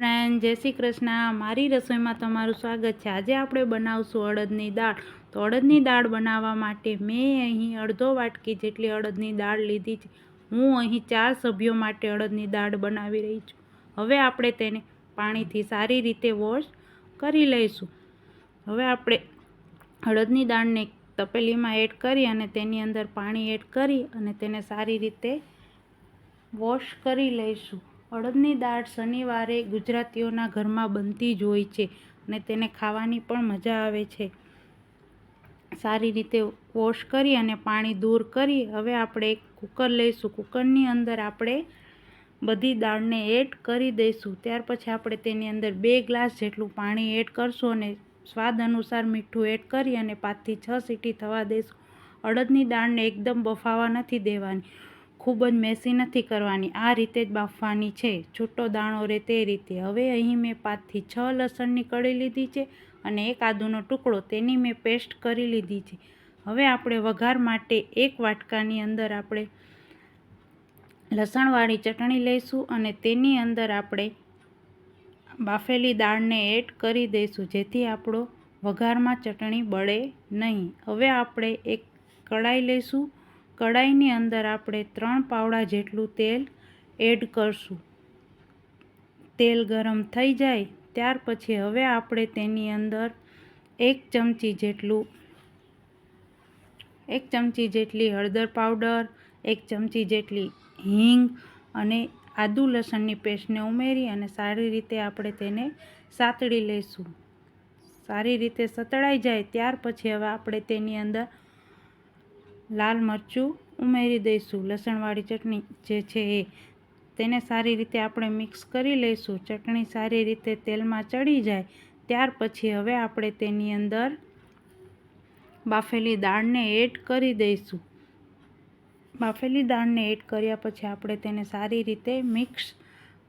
Friend, જય શ્રી કૃષ્ણ. મારી રસોઈમાં તમારું સ્વાગત છે. આજે આપણે બનાવશું અડદની દાળ. તો અડદની દાળ બનાવવા માટે મેં અહીં અડધો વાટકી જેટલી અડદની દાળ લીધી છે. હું અહીં ચાર સભ્યો માટે અડદની દાળ બનાવી રહી છું. હવે આપણે તેને પાણીથી સારી રીતે વોશ કરી લઈશું. હવે આપણે અડદની દાળને તપેલીમાં એડ કરી અને તેની અંદર પાણી એડ કરી અને તેને સારી રીતે વોશ કરી લઈશું. અડદની દાળ શનિવારે ગુજરાતીઓના ઘરમાં બનતી જ હોય છે અને તેને ખાવાની પણ મજા આવે છે. સારી રીતે વોશ કરી અને પાણી દૂર કરી હવે આપણે એક કુકર લઈશું. કુકરની અંદર આપણે બધી દાળને એડ કરી દઈશું. ત્યાર પછી આપણે તેની અંદર બે ગ્લાસ જેટલું પાણી એડ કરશું અને સ્વાદ અનુસાર મીઠું એડ કરી અને પાંચથી છ સીટી થવા દઈશું. અડદની દાળને એકદમ બફાવા નથી દેવાની. ખૂબ જ મેસી નથી કરવાની. આ રીતે જ બાફવાની છે. છૂટો દાણો રહે તે રીતે. હવે અહીં મેં પાંચથી છ લસણની કળી લીધી છે અને એક આદુનો ટુકડો તેની મેં પેસ્ટ કરી લીધી છે. હવે આપણે વઘાર માટે એક વાટકાની અંદર આપણે લસણવાળી ચટણી લઈશું અને તેની અંદર આપણે બાફેલી દાળને એડ કરી દઈશું જેથી આપણો વઘારમાં ચટણી બળે નહીં. હવે આપણે એક કડાઈ લઈશું કઢાઈની અંદર આપણે ત્રણ પાવડા જેટલું તેલ એડ કરશું. તેલ ગરમ થઈ જાય, ત્યાર પછી હવે આપણે તેની અંદર એક ચમચી જેટલું, એક ચમચી જેટલી હળદર પાવડર, એક ચમચી જેટલી હિંગ અને આદુ લસણની પેસ્ટને ઉમેરી અને સારી રીતે આપણે તેને સાતળી લઈશું. સારી રીતે સતળાઈ જાય, ત્યાર પછી હવે આપણે તેની અંદર લાલ મરચું ઉમેરી દઈશું. લસણવાળી ચટણી જે છે એ તેને સારી રીતે આપણે મિક્સ કરી લઈશું. ચટણી સારી રીતે તેલમાં ચડી જાય. ત્યાર પછી હવે આપણે તેની અંદર બાફેલી દાળને એડ કરી દઈશું. બાફેલી દાળને એડ કર્યા પછી આપણે તેને સારી રીતે મિક્સ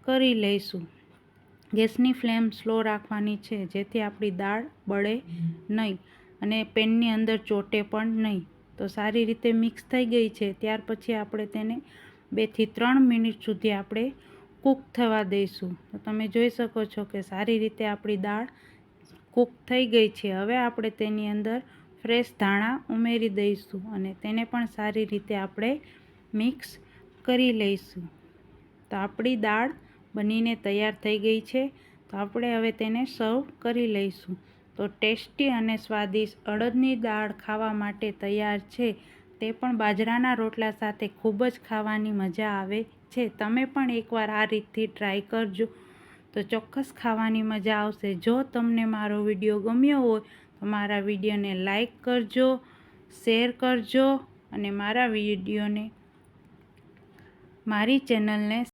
કરી લઈશું. ગેસની ફ્લેમ સ્લો રાખવાની છે, જેથી આપણી દાળ બળે નહીં અને પેનની અંદર ચોટે પણ નહીં. તો સારી રીતે મિક્સ થઈ ગઈ છે. ત્યાર પછી આપણે તેને બેથી ત્રણ મિનિટ સુધી આપણે કૂક થવા દઈશું. તો તમે જોઈ શકો છો કે સારી રીતે આપણી દાળ કૂક થઈ ગઈ છે. હવે આપણે તેની અંદર ફ્રેશ ધાણા ઉમેરી દઈશું અને તેને પણ સારી રીતે આપણે મિક્સ કરી લઈશું. તો આપણી દાળ બનીને તૈયાર થઈ ગઈ છે. તો આપણે હવે તેને સર્વ કરી લઈશું. તો ટેસ્ટી અને સ્વાદિષ્ટ અડદની દાળ ખાવા માટે તૈયાર છે. તે પણ બાજરાના રોટલા સાથે ખૂબ જ ખાવાની મજા આવે છે. તમે પણ એકવાર આ રીતથી ટ્રાય કરજો. તો ચોક્કસ ખાવાની મજા આવશે. જો તમને મારો વીડિયો ગમ્યો હોય, તો મારા વિડીયોને લાઈક કરજો, શેર કરજો અને મારા વિડીયોને મારી ચેનલને